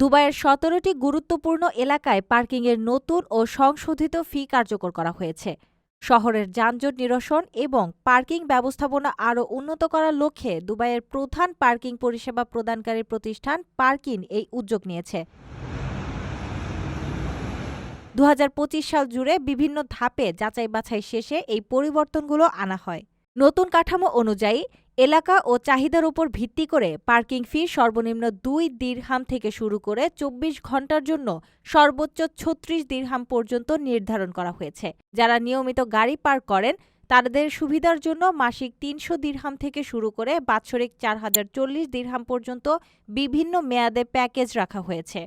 দুবাইয়ের সতেরোটি গুরুত্বপূর্ণ এলাকায় পার্কিংয়ের নতুন ও সংশোধিত ফি কার্যকর করা হয়েছে। শহরের যানজট নিরসন এবং পার্কিং ব্যবস্থাপনা আরও উন্নত করার লক্ষ্যে দুবাইয়ের প্রধান পার্কিং পরিষেবা প্রদানকারী প্রতিষ্ঠান পার্কিন এই উদ্যোগ নিয়েছে। দু হাজার পঁচিশ সাল জুড়ে বিভিন্ন ধাপে যাচাই বাছাই শেষে এই পরিবর্তনগুলো আনা হয়। নতুন কাঠামো অনুযায়ী এলাকা ও চাহিদার উপর ভিত্তি করে পার্কিং ফি সর্বনিম্ন দুই দিরহাম থেকে শুরু করে চব্বিশ ঘণ্টার জন্য সর্বোচ্চ ছত্রিশ দিরহাম পর্যন্ত নির্ধারণ করা হয়েছে। যারা নিয়মিত গাড়ি পার্ক করেন, তাদের সুবিধার জন্য মাসিক তিনশো দিরহাম থেকে শুরু করে বাৎসরিক চার হাজার চল্লিশ দিরহাম পর্যন্ত বিভিন্ন মেয়াদে প্যাকেজ রাখা হয়েছে।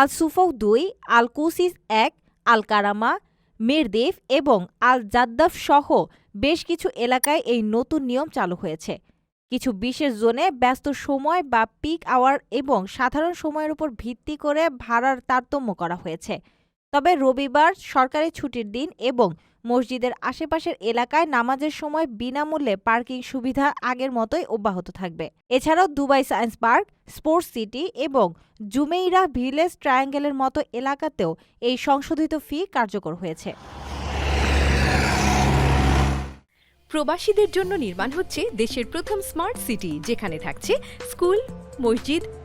আল সুফৌ দুই, আল কুসিস এক, আল কারামা মিরদেফ এবং আল জাদ্দাফ সহ বেশ কিছু এলাকায় এই নতুন নিয়ম চালু হয়েছে। কিছু বিশেষ জোনে ব্যস্ত সময় বা পিক আওয়ার এবং সাধারণ সময়ের উপর ভিত্তি করে ভাড়ার তারতম্য করা হয়েছে। তবে রবিবার সরকারি ছুটির দিন এবং মসজিদের আশেপাশের এলাকায় নামাজের সময় বিনামূল্যে পার্কিং সুবিধা আগের মতোই অব্যাহত থাকবে। এছাড়াও Dubai science park, sports city এবং জুমেইরা ভিলেজ ট্রায়াঙ্গেলের মতো এলাকাতেও এই সংশোধিত ফি কার্যকর হয়েছে। প্রবাসীদের জন্য নির্মাণ হচ্ছে দেশের প্রথম স্মার্ট সিটি, যেখানে থাকছে স্কুল, মসজিদ